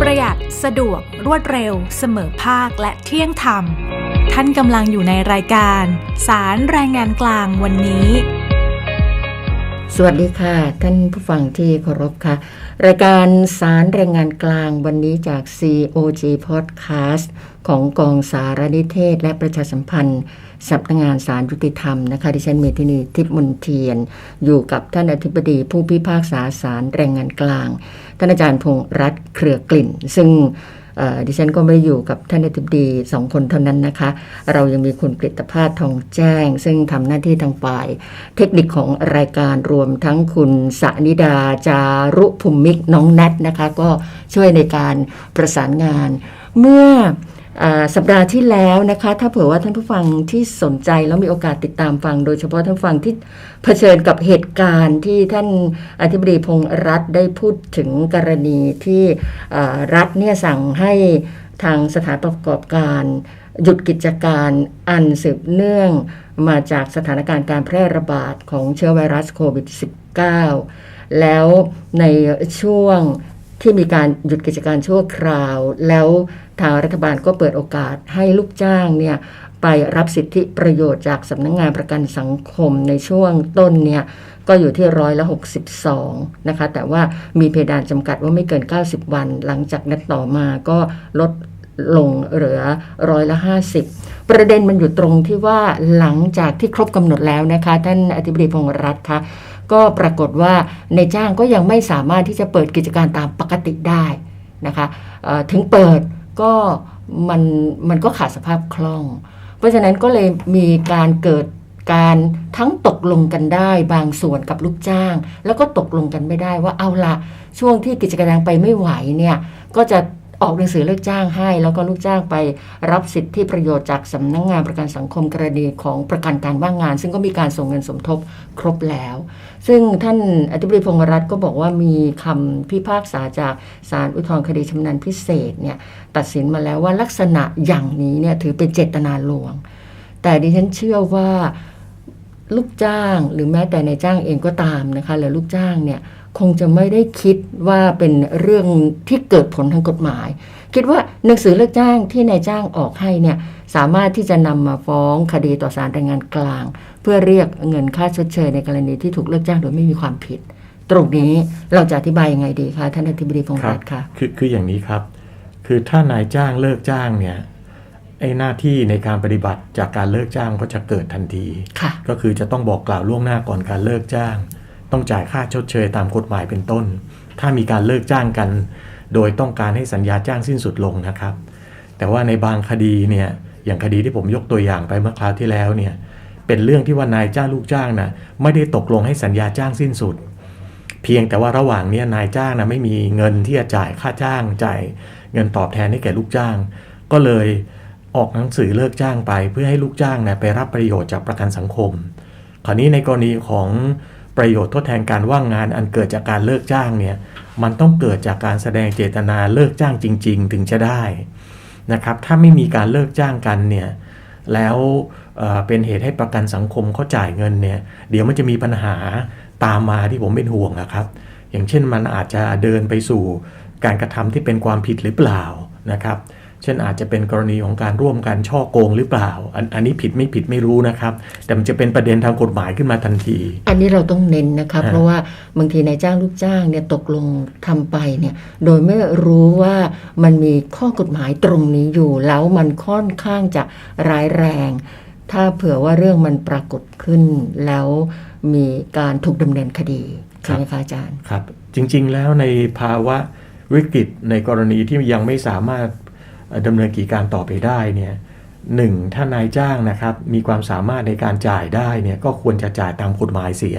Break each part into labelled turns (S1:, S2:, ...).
S1: ประหยัดสะดวกรวดเร็ว เสมอภาคและเที่ยงธรรม ท่านกำลังอยู่ในรายการ สารแรงงานกลางวันนี้
S2: สวัสดีค่ะ ท่านผู้ฟังที่เคารพค่ะ รายการสารแรงงานกลางวันนี้จาก COG Podcast ของกองสารนิเทศ และประชาสัมพันธ์สำนักงานสารยุติธรรมนะคะดิฉันเมธินีทิพย์มนเทียน อยู่กับท่านอธิบดีผู้พิพากษาสารแรงงานกลาง ท่านอาจารย์พงษ์รัตเครือกลิ่น ซึ่งดิฉันก็ไม่อยู่กับท่านอธิบดีสองคนเท่านั้นนะคะ เรายังมีคุณกฤตภาสทองแจ้ง ซึ่งทำหน้าที่ทางฝ่าย เทคนิคของรายการรวมทั้งคุณสนิดาจารุภูมิกน้องแนทนะคะ ก็ช่วยในการประสานงาน เมื่อ สัปดาห์ที่แล้วนะคะ ถ้าเผื่อว่าท่านผู้ฟังที่สนใจแล้วมีโอกาสติดตามฟัง โดยเฉพาะท่านฟังที่เผชิญกับเหตุการณ์ที่ท่านอธิบดีพงษ์รัฐได้พูดถึงกรณีที่รัฐเนี่ยสั่งให้ทางสถานประกอบการหยุดกิจการอันสืบเนื่องมาจากสถานการณ์การแพร่ระบาดของเชื้อไวรัสโควิด -19 แล้วในช่วงที่มีการหยุดกิจการชั่วคราว แล้ว ทางรัฐบาลก็เปิดโอกาสให้ลูกจ้างเนี่ยไปรับสิทธิประโยชน์จากสำนักงงานประกันสังคมในช่วงต้นเนี่ยก็อยู่ที่ร้อยละ 62 นะคะ แต่ว่ามีเพดานจำกัดว่าไม่เกิน 90 วัน หลังจากนั้นต่อมาก็ลดลงเหลือร้อยละ 50 ประเด็นมันอยู่ตรงที่ว่าหลังจากที่ครบกำหนดแล้วนะคะ ท่านอธิบดีพงรัฐคะก็ปรากฏว่าในจ้างก็ยังไม่สามารถที่จะเปิดกิจการตามปกติได้นะคะถึงเปิด ก็มันมันก็ขาดสภาพคล่อง เพราะฉะนั้นก็เลยมีการเกิดการทั้งตกลงกันได้บางส่วนกับลูกจ้าง แล้วก็ตกลงกันไม่ได้ว่าเอาละช่วงที่กิจการไปไม่ไหวเนี่ยก็จะ ออกหนังสือเลิกจ้างให้ แล้วก็ลูกจ้างไปรับสิทธิประโยชน์จากสำนักงงานประกันสังคมกรณีของประกันการว่างงาน ซึ่งก็มีการส่งเงินสมทบครบแล้ว ซึ่งท่านอธิบดีพงษ์รัตน์ก็บอกว่ามีคำพิพากษาจากศาลอุทธรณ์คดีชำนาญพิเศษเนี่ยตัดสินมาแล้วว่าลักษณะอย่างนี้เนี่ยถือเป็นเจตนาลวง แต่ดิฉันเชื่อว่าลูกจ้างหรือแม้แต่ในจ้างเองก็ตามนะคะหรือลูกจ้างเนี่ย คงจะไม่ได้คิดว่าเป็นเรื่องที่เกิดผลทางกฎหมาย คิดว่าหนังสือเลิกจ้างที่นายจ้างออกให้เนี่ยสามารถที่จะนำมาฟ้องคดีต่อศาลแรงงานกลาง เพื่อเรียกเงินค่าชดเชยในกรณีที่ถูกเลิกจ้างโดยไม่มีความผิด ตรงนี้เราจะอธิบายยังไงดีคะท่านอธิบดีพงษ์รัตน์คะ
S3: คือคืออย่างนี้ครับ คือถ้านายจ้างเลิกจ้างเนี่ยไอ้หน้าที่ในการปฏิบัติจากการเลิกจ้างก็จะเกิดทันที
S2: ค่ะ
S3: ก็คือจะต้องบอกกล่าวล่วงหน้าก่อนการเลิกจ้าง ต้องจ่ายค่าชดเชยตามกฎหมายเป็นต้น ถ้ามีการเลิกจ้างกัน โดยต้องการให้สัญญาจ้างสิ้นสุดลงนะครับ แต่ว่าในบางคดีเนี่ยอย่างคดีที่ผมยกตัวอย่างไปเมื่อคราวที่แล้วเนี่ยเป็นเรื่องที่ว่านายจ้างลูกจ้างนะไม่ได้ตกลงให้สัญญาจ้างสิ้นสุด เพียงแต่ว่าระหว่างเนี้นายจ้างนะไม่มีเงินที่จะจ่ายค่าจ้างจ่ายเงินตอบแทนให้แก่ลูกจ้าง ก็เลยออกหนังสือเลิกจ้างไป เพื่อให้ลูกจ้างนะไปรับประโยชน์จากประกันสังคม คราวนี้ในกรณีของ ประโยชน์ทดแทนการว่างงานอันเกิดจากการเลิกจ้างเนี่ยมันต้องเกิดจากการแสดงเจตนาเลิกจ้างจริง ๆ ถึงจะได้นะครับถ้าไม่มีการเลิกจ้างกันเนี่ยแล้วเเป็นเหตุให้ประกันสังคมเขาจ่ายเงินเนี่ยเดี๋ยวมันจะมีปัญหาตามมาที่ผมเป็นห่วงนะครับอย่างเช่นมันอาจจะเดินไปสู่การกระทำที่เป็นความผิดหรือเปล่านะครับ เช่นอาจจะเป็นกรณีของการร่วมกันช่อโกงหรือเปล่าอันอันนี้ผิดไม่ผิดไม่รู้นะครับ แต่มันจะเป็นประเด็นทางกฎหมายขึ้นมาทันที
S2: อันนี้เราต้องเน้นนะคะ
S3: ฮะ
S2: เพราะว่าบางทีนายจ้างลูกจ้างเนี่ยตกลงทำไปเนี่ยโดยไม่รู้ว่ามันมีข้อกฎหมายตรงนี้อยู่ แล้วมันค่อนข้างจะร้ายแรง ถ้าเผื่อว่าเรื่องมันปรากฏขึ้น แล้วมีการถูกดำเนินคดีใช่ไหมคะอาจารย์
S3: ครับ จริง ๆ แล้วในภาวะวิกฤตในกรณีที่ยังไม่สามารถเอ่อ ดำเนินกิจการต่อไปได้เนี่ยหนึ่งถ้านายจ้างนะครับมีความสามารถในการจ่ายได้เนี่ยก็ควรจะจ่ายตามกฎหมายเสีย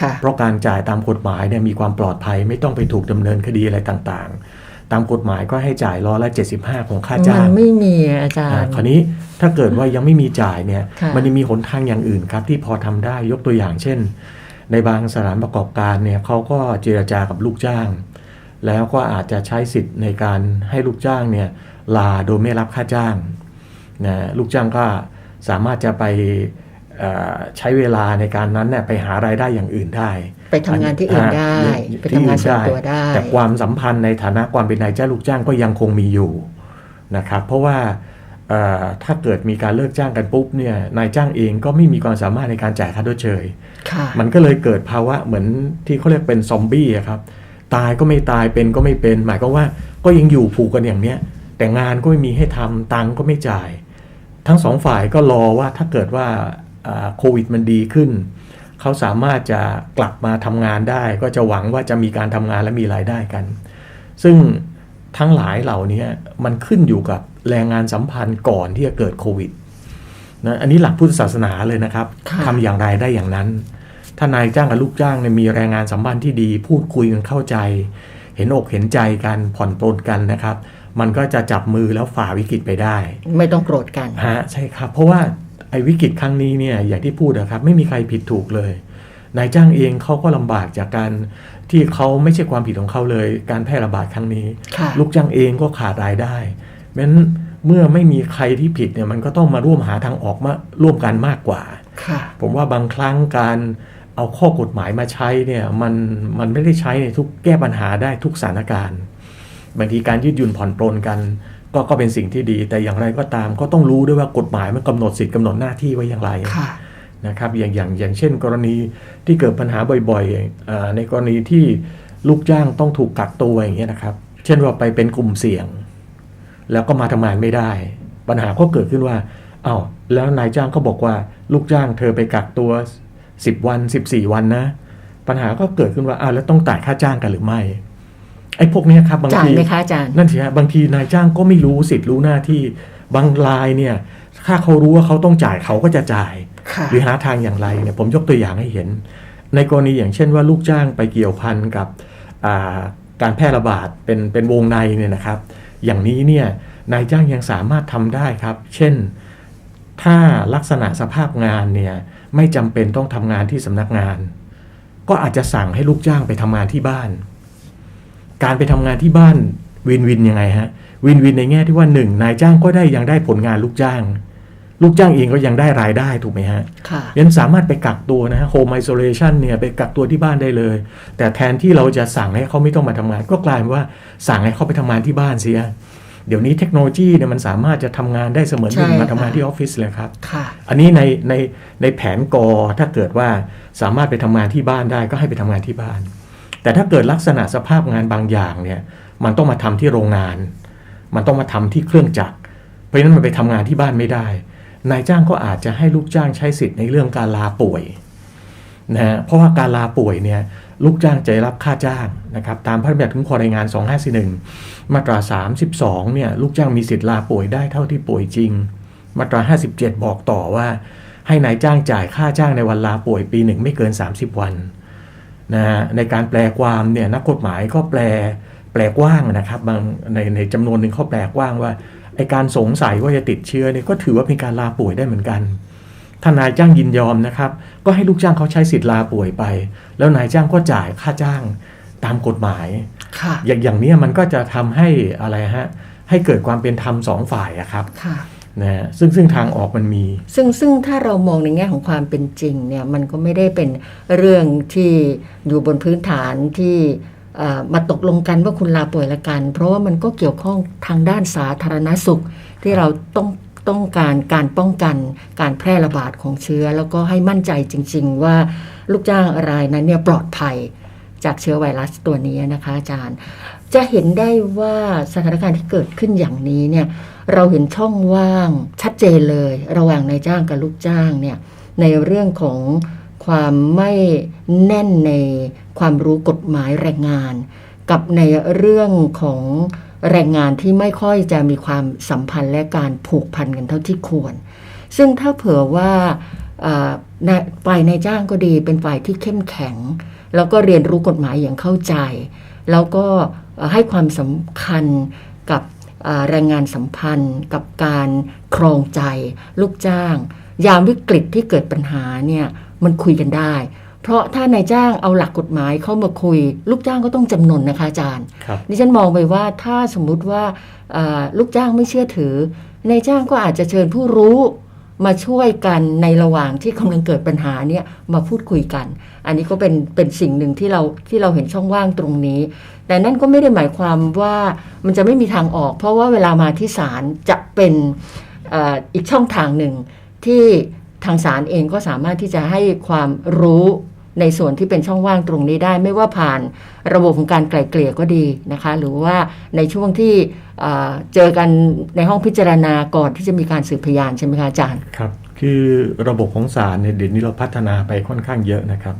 S2: ค่ะ
S3: เพราะการจ่ายตามกฎหมายเนี่ยมีความปลอดภัยไม่ต้องไปถูกดำเนินคดีอะไรต่างๆ ตามกฎหมายก็ให้จ่ายร้อยละ 75 ของค่า
S2: มั
S3: จ้านง
S2: ไม่มีอาจาร
S3: อ่า
S2: ย์
S3: คราวนี้ถ้าเกิดว่ายังไม่มีจ่ายเนี่ย
S2: ค่ะ
S3: มันยังมีหนทางอย่างอื่นครับที่พอทำได้ยกตัวอย่างเช่น ในบางสถานประกอบการเนี่ยเขาก็เจรจากับลูกจ้าง แล้วก็อาจจะใช้สิทธิ์ในการให้ลูกจ้างเนี่ย ลาโดยไม่รับค่าจ้างนะลูกจ้างก็สามารถจะไปเอ่อใช้เวลาในการนั้นเนี่ยไปหารายได้อย่างอื่นได้
S2: ไปทำงานที่อื่นได้
S3: อ่า
S2: ไปทำงานส่วนตัวได้
S3: แต่ความสัมพันธ์ในฐานะความเป็นนายจ้างลูกจ้างก็ยังคงมีอยู่นะครับ เพราะว่าเอ่อถ้าเกิดมีการเลิกจ้างกันปุ๊บเนี่ยนายจ้างเองก็ไม่มีความสามารถในการจ่ายค่าชดเชย
S2: ค่ะ
S3: มันก็เลยเกิดภาวะเหมือนที่เขาเรียกเป็นซอมบี้อะครับ ตายก็ไม่ตายเป็นก็ไม่เป็น หมายก็ว่าก็ยังอยู่ผูกกันอย่างเนี้ย แต่งานก็ไม่มีให้ทำตังค์ก็ไม่จ่าย ทั้งสองฝ่ายก็รอว่าถ้าเกิดว่าอ่าโควิดมันดีขึ้น เขาสามารถจะกลับมาทำงานได้ ก็จะหวังว่าจะมีการทำงานและมีรายได้กัน ซึ่งทั้งหลายเหล่านี้มันขึ้นอยู่กับแรงงานสัมพันธ์ก่อนที่จะเกิดโควิดนะอันนี้หลักพุทธศาสนาเลยนะครับ
S2: ค่ะ
S3: ทำอย่างไรได้อย่างนั้น ถ้านายจ้างกับลูกจ้างเนี่ยมีแรงงานสัมพันธ์ที่ดี พูดคุยกันเข้าใจ เห็นอกเห็นใจกันผ่อนปลนกันนะครับ มันก็จะจับมือแล้วฝ่าวิกฤตไปได้
S2: ไม่ต้องโกรธกัน
S3: ฮะใช่ครับ เพราะว่าไอ้วิกฤตครั้งนี้เนี่ยอย่างที่พูดนะครับไม่มีใครผิดถูกเลยนายจ้างเองเขาก็ลำบากจากการที่เขาไม่ใช่ความผิดของเขาเลย การแพร่ระบาดครั้งนี้
S2: ค่ะ
S3: ลูกจ้างเองก็ขาดรายได้เพราะฉะนั้นเมื่อไม่มีใครที่ผิดเนี่ยมันก็ต้องมาร่วมหาทางออกมาร่วมกันมากกว่า
S2: ค่ะ
S3: ผมว่าบางครั้งการเอาข้อกฎหมายมาใช้เนี่ยมันมันไม่ได้ใช้ในทุกแก้ปัญหาได้ทุกสถานการณ์ บางทีการยืดหยุ่นผ่อนปลนกัน ก็ก็เป็นสิ่งที่ดี แต่อย่างไรก็ตามก็ต้องรู้ด้วยว่ากฎหมายมันกำหนดสิทธิ์กำหนดหน้าที่ไว้อย่างไร
S2: ค่ะ
S3: นะครับอย่างอย่างอย่างเช่น กรณีที่เกิดปัญหาบ่อยๆเออในกรณีที่ลูกจ้างต้องถูกกักตัวอย่างเงี้ยนะครับ เช่นว่าไปเป็นกลุ่มเสี่ยง แล้วก็มาทำงานไม่ได้ ปัญหาก็เกิดขึ้นว่าอา้าวแล้วนายจ้างก็บอกว่าลูกจ้างเธอไปกักตัว 10 วัน 14 วันนะ ปัญหาก็เกิดขึ้นว่าอ้าวแล้วต้องจ่ายค่าจ้างกันหรือไม่ ไอ้พวกเนี้ยครับบาง
S2: จ่าย
S3: ที
S2: ไหมคะอาจารย์
S3: นั่นสิฮะบางทีนายจ้างก็ไม่รู้สิทธิ์รู้หน้าที่บางรายเนี่ยถ้าเขารู้ว่าเขาต้องจ่ายเขาก็จะจ่าย
S2: ค่ะ
S3: หรือหาทางอย่างไรเนี่ยผมยกตัวอย่างให้เห็น ในกรณีอย่างเช่นว่าลูกจ้างไปเกี่ยวพันกับอ่าการแพร่ระบาดเป็นเป็นวงในเนี่ยนะครับ อย่างนี้เนี่ยนายจ้างยังสามารถทำได้ครับ เช่น ถ้าลักษณะสภาพงานเนี่ยไม่จำเป็นต้องทำงานที่สำนักงาน ก็อาจจะสั่งให้ลูกจ้างไปทำงานที่บ้าน การไปทำงานที่บ้านวินวินยังไงฮะวินวินในแง่ที่ว่าหนึ่งนายจ้างก็ได้ยังได้ผลงานลูกจ้าง ลูกจ้างเองก็ยังได้รายได้ถูกไหมฮะ
S2: ค่ะ
S3: ยันสามารถไปกักตัวนะฮะโฮมไอโซเลชันเนี่ยไปกักตัวที่บ้านได้เลย แต่แทนที่เราจะสั่งให้เขาไม่ต้องมาทำงาน ก็กลายเป็นว่าสั่งให้เขาไปทำงานที่บ้านเสียเดี๋ยวนี้เทคโนโลยีเนี่ยมันสามารถจะทำงานได้เสมือนหนึ่ง
S2: ใช่
S3: มาทำงาน
S2: ค่ะ
S3: ที่ออฟฟิศเลยครับ
S2: ค่ะ
S3: อันนี้ในในในแผนกอถ้าเกิดว่าสามารถไปทำงานที่บ้านได้ก็ให้ไปทำงานที่บ้าน แต่ถ้าเกิดลักษณะสภาพงานบางอย่างเนี่ยมันต้องมาทำที่โรงงาน มันต้องมาทำที่เครื่องจักร เพราะฉะนั้นมันไปทำงานที่บ้านไม่ได้ นายจ้างก็อาจจะให้ลูกจ้างใช้สิทธิ์ในเรื่องการลาป่วยนะฮะเพราะว่าการลาป่วยเนี่ยลูกจ้างจะรับค่าจ้างนะครับตามพระบัญญัติคุ้มครองแรงงาน 2541 มาตรา 32เนี่ยลูกจ้างมีสิทธิ์ลาป่วยได้เท่าที่ป่วยจริง มาตรา 57 บอกต่อว่า ให้นายจ้างจ่ายค่าจ้างในวันลาป่วยปีหนึ่งไม่เกิน 30 วัน นะฮะในการแปลความเนี่ยนักกฎหมายก็แปลแปลกว้างนะครับบางในในจำนวนหนึ่งเขาแปลกว้างว่าไอการสงสัยว่าจะติดเชื้อเนี่ยก็ถือว่าเป็นการลาป่วยได้เหมือนกันถ้านายจ้างยินยอมนะครับก็ให้ลูกจ้างเขาใช้สิทธิ์ลาป่วยไป แล้วนายจ้างก็จ่ายค่าจ้างตามกฎหมาย
S2: ค่ะ
S3: อย่างอย่างเนี้ยมันก็จะทำให้อะไรฮะให้เกิดความเป็นธรรมสองฝ่ายอะครับ
S2: ค่ะ
S3: นะฮะซึ่งซึ่งทางออกมันมี
S2: ซึ่งซึ่งถ้าเรามองในแง่ของความเป็นจริงเนี่ยมันก็ไม่ได้เป็นเรื่องที่อยู่บนพื้นฐานที่มาตกลงกันว่าคุณลาป่วยละกัน เพราะว่ามันก็เกี่ยวข้องทางด้านสาธารณสุข ที่เราต้องต้องการการป้องกันการแพร่ระบาดของเชื้อ แล้วก็ให้มั่นใจจริง ๆ ว่าลูกจ้างรายนั้นเนี่ยปลอดภัยจากเชื้อไวรัสตัวนี้นะคะอาจารย์ จะเห็นได้ว่าสถานการณ์ที่เกิดขึ้นอย่างนี้เนี่ยเราเห็นช่องว่างชัดเจนเลย ระหว่างนายจ้างกับลูกจ้างเนี่ยในเรื่องของความไม่แน่นในความรู้กฎหมายแรงงาน กับในเรื่องของแรงงานที่ไม่ค่อยจะมีความสัมพันธ์และการผูกพันกันเท่าที่ควร ซึ่งถ้าเผื่อว่าฝ่ายนายจ้างก็ดีเป็นฝ่ายที่เข้มแข็ง แล้วก็เรียนรู้กฎหมายอย่างเข้าใจ แล้วก็เอ่อให้ความสำคัญกับเอ่อแรงงานสัมพันธ์ กับการครองใจ ลูกจ้าง ยามวิกฤตที่เกิดปัญหาเนี่ยมันคุยกันได้ เพราะถ้านายจ้างเอาหลักกฎหมายเข้ามาคุย ลูกจ้างก็ต้องจำนนนะคะอาจารย์
S3: ครับ
S2: ดิฉันมองไปว่าถ้าสมมุติว่าเอ่อลูกจ้างไม่เชื่อถือนายจ้างก็อาจจะเชิญผู้รู้มาช่วยกันในระหว่างที่กำลังเกิดปัญหาเนี่ยมาพูดคุยกัน อันนี้ก็เป็นเป็นสิ่งหนึ่งที่เราที่เราเห็นช่องว่างตรงนี้ แต่นั่นก็ไม่ได้หมายความว่ามันจะไม่มีทางออก เพราะว่าเวลามาที่ศาลจะเป็นอ,อีกช่องทางหนึ่งที่ทางศาลเองก็สามารถที่จะให้ความรู้ในส่วนที่เป็นช่องว่างตรงนี้ได้ ไม่ว่าผ่านระบบของการไกล่เกลี่ยก็ดีนะคะ หรือว่าในช่วงที่เจอกันในห้องพิจารณาก่อนที่จะมีการสืบพยานใช่ไหมคะอาจารย์
S3: ครับ คือระบบของศาลเนี่ยเดี๋ยวนี้เราพัฒนาไปค่อนข้างเยอะนะครับ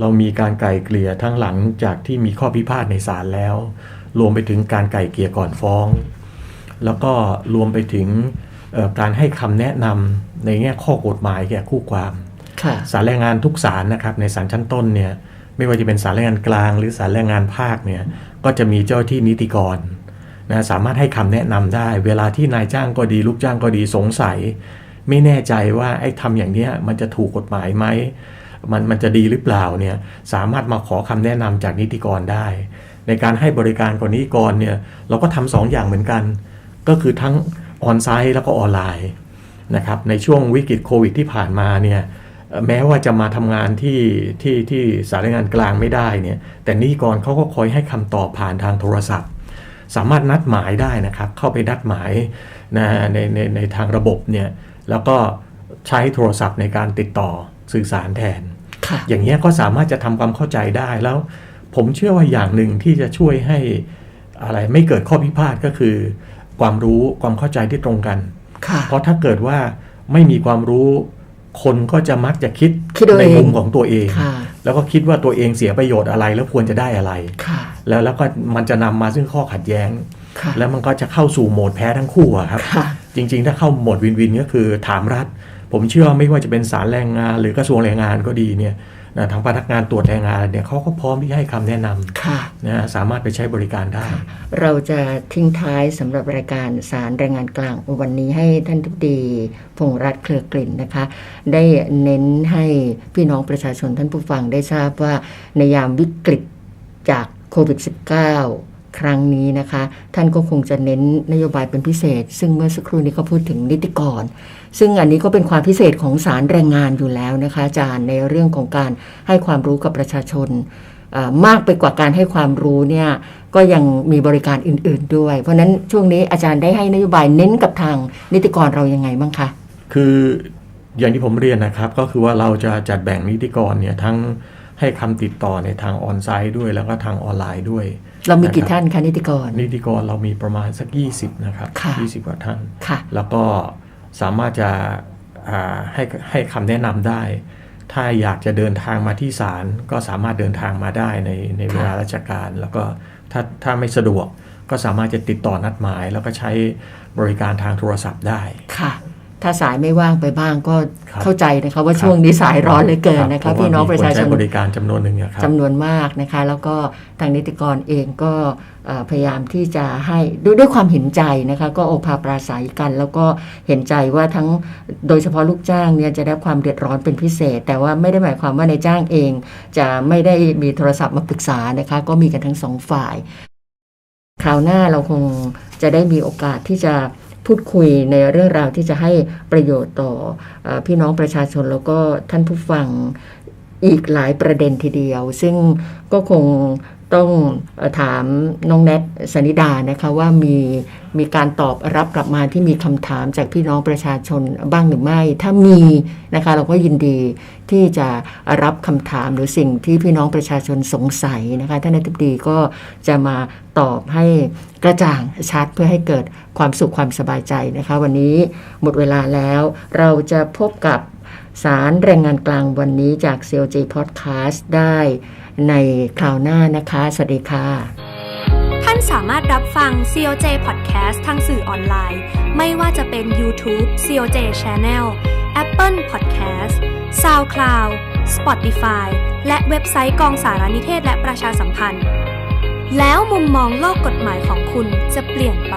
S3: เรามีการไกล่เกลี่ยทั้งหลังจากที่มีข้อพิพาทในศาลแล้ว รวมไปถึงการไกล่เกลี่ยก่อนฟ้อง แล้วก็รวมไปถึงเอ่อการให้คำแนะนำในแง่ข้อกฎหมายแก่คู่ความ
S2: ค่ะ
S3: ศาลแรงงานทุกศาลนะครับในศาลชั้นต้นเนี่ยไม่ว่าจะเป็นศาลแรงงานกลาง หรือศาลแรงงานภาคเนี่ยก็จะมีเจ้าที่นิติกรนะสามารถให้คำแนะนำได้ เวลาที่นายจ้างก็ดี ลูกจ้างก็ดีสงสัย ไม่แน่ใจว่าไอ้ทำอย่างนี้มันจะถูกกฎหมายไหมมันมันจะดีหรือเปล่าเนี่ยสามารถมาขอคำแนะนำจากนิติกรได้ ในการให้บริการกับนิติกรเนี่ยเราก็ทำสองอย่างเหมือนกัน ก็คือทั้งออนไซต์แล้วก็ออนไลน์นะครับในช่วงวิกฤตโควิดที่ผ่านมาเนี่ยแม้ว่าจะมาทำงานที่ที่ที่สายงานกลางไม่ได้เนี่ยแต่นิติกรเขาก็คอยให้คำตอบผ่านทางโทรศัพท์ สามารถนัดหมายได้นะครับเข้าไปนัดหมายนในในในทางระบบเนี่ย แล้วก็ใช้โทรศัพท์ในการติดต่อสื่อสารแทน
S2: ค่ะ
S3: อย่างเงี้ยก็สามารถจะทำความเข้าใจได้แล้ว ผมเชื่อว่าอย่างหนึ่งที่จะช่วยให้อะไรไม่เกิดข้อพิพาทก็คือ ความรู้ความเข้าใจที่ตรงกัน
S2: ค่ะ
S3: เพราะถ้าเกิดว่าไม่มีความรู้คนก็จะมักจะคิด
S2: คิดเอา
S3: ใน
S2: เอง
S3: มุมของตัวเอง
S2: ค่ะ
S3: แล้วก็คิดว่าตัวเองเสียประโยชน์อะไรแล้วควรจะได้อะไร
S2: ค่ะ
S3: แล้วแล้วก็มันจะนำมาซึ่งข้อขัดแย้ง
S2: ค่ะ
S3: แล้วมันก็จะเข้าสู่โหมดแพ้ทั้งคู่อะครับ
S2: ค่ะ
S3: จริง ๆ ถ้าเข้าโหมดวินวินก็คือถามรัฐ ผมเชื่อว่าไม่ว่าจะเป็นสารแรงงาน หรือกระทรวงแรงงานก็ดีเนี่ยนะทางพนักงานตรวจแรงงานเนี่ยเขาก็พร้อมที่จะให้คำแนะน
S2: ค่ะำ
S3: นะฮะสามารถไปใช้บริการได้
S2: เราจะทิ้งท้ายสำหรับรายการสารแรงงานกลางวันนี้ให้ท่านทิบดีพงษ์รัฐเครือกลิ่นนะคะ ได้เน้นให้พี่น้องประชาชนท่านผู้ฟังได้ทราบว่าในยามวิกฤตจากโควิด -19 ครั้งนี้นะคะ ท่านก็คงจะเน้นนโยบายเป็นพิเศษ ซึ่งเมื่อสักครู่นี้ก็พูดถึงนิติกร ซึ่งอันนี้ก็เป็นความพิเศษของสารแรงงานอยู่แล้วนะคะอาจารย์ในเรื่องของการให้ความรู้กับประชาชนมากไปกว่าการให้ความรู้เนี่ยก็ยังมีบริการอื่น ๆด้วย เพราะฉะนั้นช่วงนี้อาจารย์ได้ให้นโยบายเน้นกับทางนิติกรเรายังไงบ้างคะ
S3: คืออย่างที่ผมเรียนนะครับก็คือว่าเราจะจัดแบ่งนิติกรเนี่ยทั้งให้คำติดต่อในทางออนไซต์ด้วยแล้วก็ทางออนไลน์ด้วย
S2: เรามีกี่
S3: นะครับ
S2: ท่านคะนิติกร
S3: นิติกรเรามีประมาณสัก 20 นะครับ
S2: ค่ะ
S3: 20 กว่าท่าน
S2: ค่ะ
S3: แล้วก็สามารถจะอ่าให้ให้คำแนะนำได้ ถ้าอยากจะเดินทางมาที่ศาลก็สามารถเดินทางมาได้ในในเวลาราชการ แล้วก็ถ้าถ้าไม่สะดวกก็สามารถจะติดต่อนัดหมาย แล้วก็ใช้บริการทางโทรศัพท์ได้
S2: ค่ะ ถ้าสายไม่ว่างไปบ้างก็
S3: ครับ
S2: เข้าใจนะคะว่าช่วงนี้สายร้อนเหลยเกินนะคะ
S3: รับ
S2: พี่น้องประชาช
S3: เพ
S2: น
S3: ว่มีคใช้บริการจำนวนหนึ่งอะครับ
S2: จำนวนมากนะคะ แล้วก็ทางนิติกรเองก็เอ่อพยายามที่จะให้ด้วยด้วยความเห็นใจนะคะก็โอภาปราศัยกัน แล้วก็เห็นใจว่าทั้งโดยเฉพาะลูกจ้างเนี่ยจะได้ความเดือดร้อนเป็นพิเศษ แต่ว่าไม่ได้หมายความว่าในายจ้างเอง จะไม่ได้มีโทรศัพท์มาปรึกษานะคะก็มีกันทั้งสองฝ่าย คราวหน้าเราคงจะได้มีโอกาสที่จะ พูดคุยในเรื่องราวที่จะให้ประโยชน์ต่ออพี่น้องประชาชนแล้วก็ท่านผู้ฟังอีกหลายประเด็นทีเดียว ซึ่งก็คง ต้องถามน้องแนทสนิดานะคะว่ามีมีการตอบรับกลับมาที่มีคำถามจากพี่น้องประชาชนบ้างหรือไม่ ถ้ามีนะคะเราก็ยินดีที่จะรับคำถามหรือสิ่งที่พี่น้องประชาชนสงสัยนะคะท่านอธิบดีก็จะมาตอบให้กระจ่างชัดเพื่อให้เกิดความสุขความสบายใจนะคะ วันนี้หมดเวลาแล้วเราจะพบกับ สารแรงงานกลางวันนี้จาก CLJ Podcast ได้ในคราวหน้านะคะ สวัสดีค่ะ
S4: ท่านสามารถรับฟัง COJ Podcast ทางสื่อออนไลน์ ไม่ว่าจะเป็น YouTube COJ Channel Apple Podcast SoundCloud Spotify และเว็บไซต์กองสารนิเทศและประชาสัมพันธ์ แล้วมุมมองโลกกฎหมายของคุณจะเปลี่ยนไป